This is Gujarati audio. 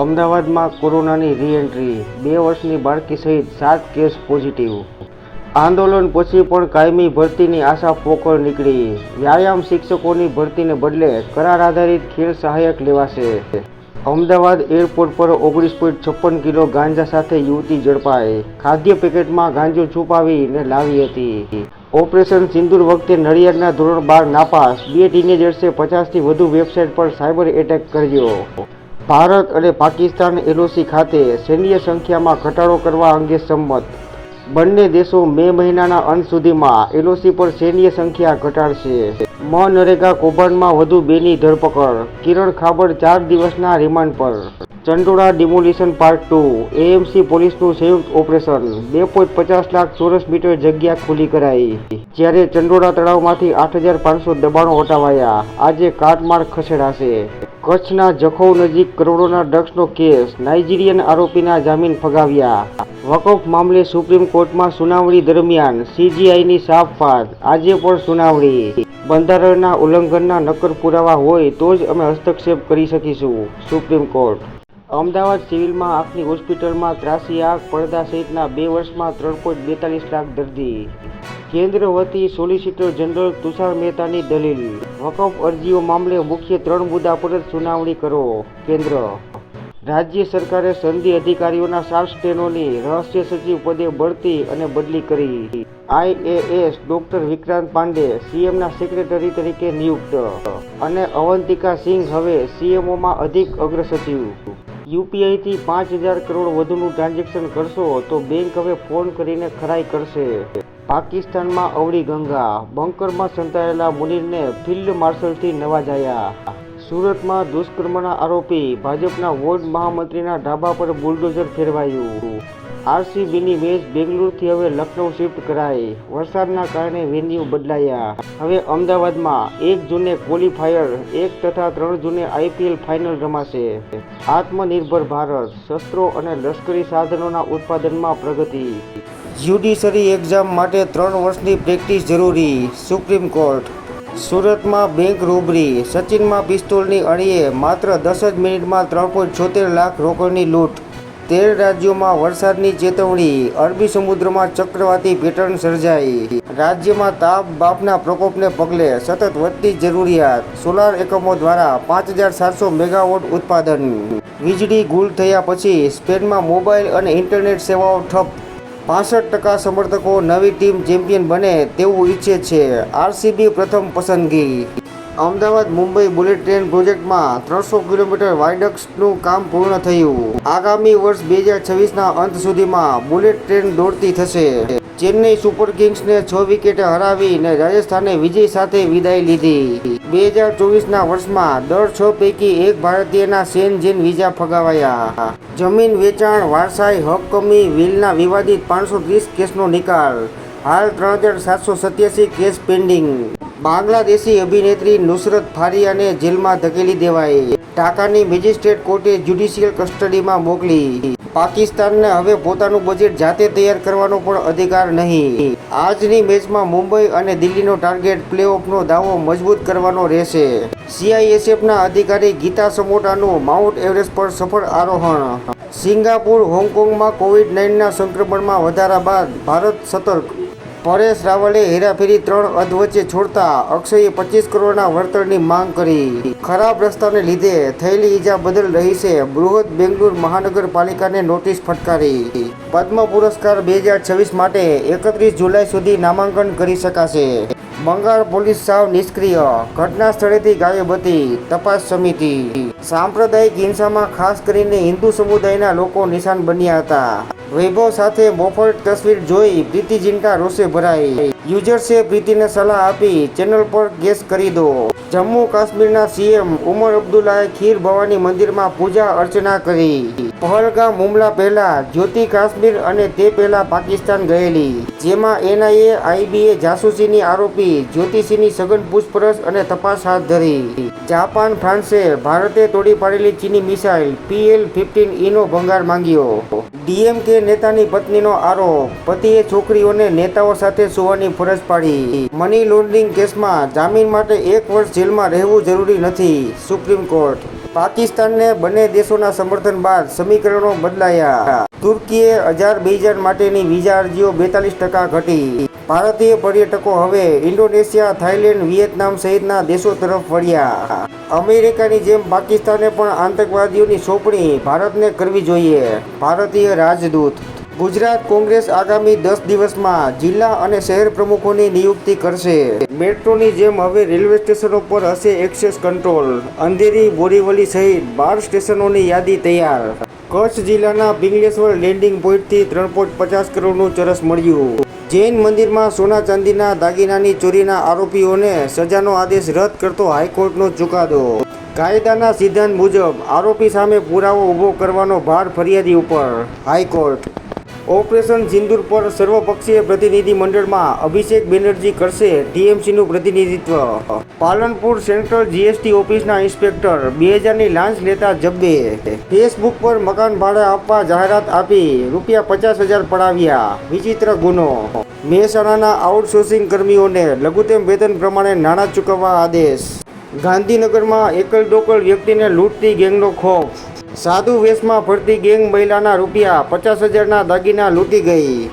અમદાવાદમાં કોરોનાની રીએન્ટ્રી બે વર્ષની બાળકી સહિત સાત કેસ પોઝિટિવ આંદોલન પછી પણ કાયમી ભરતીની આશા પોકળ નીકળી. વ્યાયામ શિક્ષકોની ભરતીને બદલે કરાર આધારિત ખેલ સહાયક લેવાશે. અમદાવાદ એરપોર્ટ પર ઓગણીસ પોઈન્ટ છપ્પન કિલો ગાંજા સાથે યુવતી ઝડપાઈ. ખાદ્ય પેકેટમાં ગાંજો છુપાવીને લાવી હતી. ઓપરેશન સિંદૂર વખતે નડિયાદના ધોરણ બાર નાપાસ. બે ટીનેજર્સે પચાસથી વધુ વેબસાઇટ પર સાયબર એટેક કર્યો. ભારત અને પાકિસ્તાન એલઓસી ખાતે સૈન્ય સંખ્યામાં ઘટાડો કરવા અંગે સંમત. બંને દેશો મે મહિનાના અંત સુધીમાં એલઓસી પર સૈન્ય સંખ્યા ઘટાડશે. મનરેગા કૌભાંડમાં વધુ બેની ધરપકડ. કિરણ ખાબડ ચાર દિવસના રિમાન્ડ પર. Chandola demolition part two. AMC પોલીસનું સંયુક્ત ઓપરેશન. બે પોઈન્ટ પચાસ લાખ ચોરસ મીટર જગ્યા ખુલ્લી કરાઈ. જ્યારે ચંડોળા તળાવમાંથી આઠ હજાર પાંચસો દબાણો હટાવાયા. આજે કાટમાળ ખસેડાશે. કચ્છના જખૌ નજીક કરોડોના ડ્રગ્સનો કેસ. નાઇજીરિયન આરોપીના જામીન ફગાવ્યા. વકફ મામલે સુપ્રીમ કોર્ટમાં સુનાવણી દરમિયાન સીજીઆઈની સાફ વાત આજે પણ સુનાવણી. બંધારણના ઉલ્લંઘનના નક્કર પુરાવા હોય તો જ અમે હસ્તક્ષેપ કરી શકીશું. Supreme court. અમદાવાદ સિવિલમાં આંખની હોસ્પિટલમાં ત્રાસી આંખ, પડદા સહિતના બે વર્ષમાં ત્રણ પોઈન્ટ બેતાલીસ લાખ દર્દી. કેન્દ્ર વતી સોલિસિટર જનરલ તુષાર મહેતાની દલીલ. વકફ અરજીઓ મામલે મુખ્ય ત્રણ મુદ્દા પર જ સુનાવણી કરો. કેન્દ્ર. રાજ્ય સરકારે સંધિ અધિકારીઓના સાત સ્ટેનોની રહસ્ય સચિવ પદે બઢતી અને બદલી કરી. આઈએએસ ડોક્ટર વિક્રાંત પાંડે, સીએમના સેક્રેટરી તરીકે નિયુક્ત. અને અવંતિકા સિંઘ હવે સીએમઓમાં અધિક અગ્ર સચિવ યુપીઆઈથી પાંચ હજાર કરોડ વધુનું ટ્રાન્ઝેક્શન કરશો તો બેંક હવે ફોન કરીને ખરાઈ કરશે. પાકિસ્તાનમાં અવળી ગંગા. બંકરમાં સંતાયેલા મુનીરને ફિલ્ડ માર્શલથી નવાજાયા. સુરતમાં દુષ્કર્મના આરોપી ભાજપના વોર્ડ મહામંત્રીના ઢાબા પર બુલડોઝર ફેરવાયું. આરસીબીની મેચ બેંગલુરુથી હવે લખનઉ શિફ્ટ કરાઈ. વરસાદના કારણે વેન્યુ બદલાયા. હવે અમદાવાદમાં એક જૂને ક્વોલિફાયર, એક તથા ત્રણ જૂને આઈપીએલ ફાઇનલ રમાશે. આત્મનિર્ભર ભારત, શસ્ત્રો અને લશ્કરી સાધનોના ઉત્પાદનમાં પ્રગતિ. જ્યુડિશરી એક્ઝામ માટે ત્રણ વર્ષની પ્રેક્ટિસ જરૂરી, સુપ્રીમ કોર્ટ. સુરતમાં બેંક રોબરી, સચિનમાં પિસ્તોલની અણીએ, માત્ર દસ જ મિનિટમાં ત્રણ પોઈન્ટ છોતેર લાખ રોકડની લૂંટ. તેર રાજ્યોમાં વરસાદની ચેતવણી. અરબી સમુદ્રમાં ચક્રવાતી પેટર્ન સર્જાઈ. રાજ્યમાં તાપ બાપના પ્રકોપને પગલે સતત વધતી જરૂરિયાત. સોલાર એકમો દ્વારા પાંચ હજાર સાતસો મેગાવોટ ઉત્પાદન. વીજળી ગુલ થયા પછી સ્પેનમાં મોબાઈલ અને ઇન્ટરનેટ સેવાઓ ઠપ. પાસઠ ટકા સમર્થકો નવી ટીમ ચેમ્પિયન બને તેવું ઈચ્છે છે. આરસીબી પ્રથમ પસંદગી. અમદાવાદ મુંબઈ બુલેટ ટ્રેન પ્રોજેક્ટમાં ત્રણસો કિલોમીટર વાયડક્સનું કામ પૂર્ણ થયું. આગામી વર્ષ બે હજાર છવ્વીસના અંત સુધીમાં બુલેટ ટ્રેન દોડતી થશે. ચેન્નઈ સુપર કિંગ્સને છ વિકેટે હરાવીને રાજસ્થાને વિજય સાથે વિદાય લીધી. બે હજાર ચોવીસના વર્ષમાં દર છ પૈકી એક ભારતીયના સેન જેન વિઝા ફગાવાયા. જમીન વેચાણ, વારસાઈ હકકમી વિલના વિવાદિત પાંચસો ત્રીસ કેસનો નિકાલ. હાલ ત્રણ હજાર સાતસો સત્યાસી કેસ પેન્ડિંગ. બાંગ્લાદેશી અભિનેત્રી નુસરત ફારિયાને જેલમાં ધકેલી દેવાઈ. ઢાકાની મેજિસ્ટ્રેટ કોર્ટે જ્યુડિશિયલ કસ્ટડીમાં મોકલી. પાકિસ્તાનને હવે પોતાનું બજેટ જાતે તૈયાર કરવાનો પણ અધિકાર નહીં. આજની મેચમાં મુંબઈ અને દિલ્હીનો ટાર્ગેટ પ્લેઓફનો દાવો મજબૂત કરવાનો રહેશે. સીઆઈએસએફના અધિકારી ગીતા સમોટાનું માઉન્ટ એવરેસ્ટ પર સફળ આરોહણ. સિંગાપુર, હોંગકોંગમાં કોવિડ નાઇનના સંક્રમણમાં વધારા બાદ ભારત સતર્ક પરેશ રાવલે હેરાફેરી ત્રણ અધ વચ્ચે છોડતા અક્ષયે પચીસ કરોડના વળતરની માંગ કરી. ખરાબ રસ્તાને લીધે થયેલી ઈજા બદલ રહી છે બૃહદ બેંગ્લોર મહાનગરપાલિકાને નોટિસ ફટકારી. પદ્મ પુરસ્કાર બે હજાર છવ્વીસ માટે એકત્રીસ જુલાઈ સુધી નામાંકન કરી શકાશે. બંગાળ પોલીસ સાવ નિષ્ક્રિય. ઘટના સ્થળેથી ગાયબ હતી તપાસ સમિતિ. સાંપ્રદાયિક હિંસામાં ખાસ કરીને હિન્દુ સમુદાયના લોકો નિશાન બન્યા હતા. વૈભવ સાથે બોફર્ટ તસવીર જોઈ પ્રીતિ જિંટા રોષે ભરાઈ. યુઝર્સે પ્રીતિને સલાહ આપી, ચેનલ પર ગેસ કરી દો. જમ્મુ કાશ્મીરના સીએમ ઉમર અબ્દુલ્લાએ ખીર ભવાની મંદિરમાં પૂજા અર્ચના કરી. પહલગામ હુમલા પહેલા જ્યોતિ કાશ્મીર અને તે પહેલા પાકિસ્તાન ગયેલી. જેમાં એનઆઈએ, આઈબીએ, જાસૂસીની આરોપી જ્યોતિષીની સઘન પૂછપરછ અને તપાસ હાથ ધરી. જાપાન, ફ્રાન્સે ભારતે તોડી પાડેલી ચીની મિસાઇલ પીએલ ફિફ્ટીન ઈનો ભંગાર માંગ્યો. ડીએમકે નેતાની પત્નીનો આરોપ, પતિએ છોકરીઓને નેતાઓ સાથે સુવાની ફરજ પાડી. મની લોન્ડરિંગ કેસમાં જામીન માટે એક વર્ષ જેલમાં રહેવું જરૂરી નથી, સુપ્રીમ કોર્ટ. પાકિસ્તાનને બંને દેશોના સમર્થન બાદ સમીકરણો બદલાયા. તુર્કીએ અઝરબૈજાન માટેની વિઝા અરજીઓ બેતાલીસ ટકા ઘટી. ભારતીય પર્યટકો હવે ઇન્ડોનેશિયા, થાઇલેન્ડ, વિયેતનામ સહિતના દેશો તરફ વળ્યા. અમેરિકાની જેમ પાકિસ્તાને પણ આતંકવાદીઓની સોંપણી ભારતને કરવી જોઈએ. ભારતીય રાજદૂત ગુજરાત કોંગ્રેસ આગામી દસ દિવસમાં જિલ્લા અને શહેર પ્રમુખોની નિયુક્તિ કરશે. મેટ્રોની જેમ હવે રેલવે સ્ટેશનો પર હશે એક્સેસ કંટ્રોલ. અંધેરી, બોરીવલી સહિત બાર સ્ટેશનોની યાદી તૈયાર. કચ્છ જિલ્લાના પિંગલેશ્વર લેન્ડિંગ પોઈન્ટથી ત્રણ પોઈન્ટ પચાસ કરોડનું ચરસ મળ્યું. જૈન મંદિરમાં સોના ચાંદીના દાગીનાની ચોરીના આરોપીઓને સજાનો આદેશ રદ કરતો હાઈકોર્ટનો ચુકાદો. કાયદાના સિદ્ધાંત મુજબ આરોપી સામે પુરાવો ઊભો કરવાનો ભાર ફરિયાદી ઉપર. હાઈકોર્ટ ઓપરેશન સિંદુર પર સર્વપક્ષીય પ્રતિનિધિ મંડળમાં અભિષેક બેનર્જી કરશે ટીએમસીનું પ્રતિનિધિત્વ. પાલનપુર સેન્ટ્રલ જીએસટી ઓફિસના ઇન્સ્પેક્ટર બે હજારની લાંચ લેતા જબ્બે. ફેસબુક પર મકાન ભાડે આપવા જાહેરાત આપી, રૂપિયા પચાસ હજાર પડાવ્યા. વિચિત્ર ગુનો. મહેસાણાના આઉટસોર્સિંગ કર્મીઓને લઘુત્તમ વેતન પ્રમાણે નાણાં ચૂકવવા આદેશ. ગાંધીનગરમાં એકલ દોકલ વ્યક્તિને લૂંટતી ગેંગનો ખોફ. સાધુ વેશમાં ફરતી ગેંગ મહિલાના રૂપિયા પચાસ હજારના દાગીના લૂંટી ગઈ.